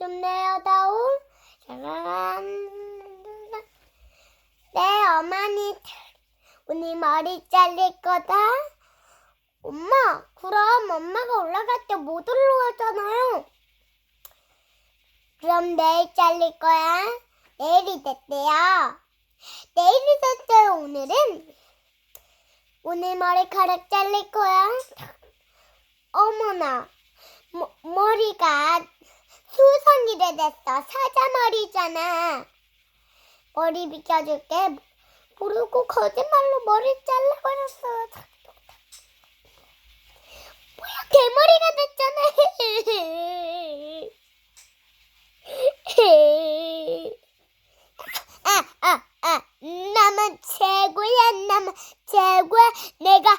좀 내어다오. 네, 어머니. 오늘 머리 잘릴 거다. 엄마, 그럼 엄마가 올라갈 때 못 올라가잖아요. 그럼 내일 잘릴 거야. 내일이 됐대요. 내일이 됐어요, 오늘은. 오늘 머리카락 잘릴 거야. 어머나, 머, 머리가 수성이래 됐어. 사자머리잖아. 머리 비켜줄게. 모르고 거짓말로 머리 잘라버렸어. 뭐야, 개머리가 됐잖아. 아, 아, 아, 나만 최고야, 나만 최고야. 내가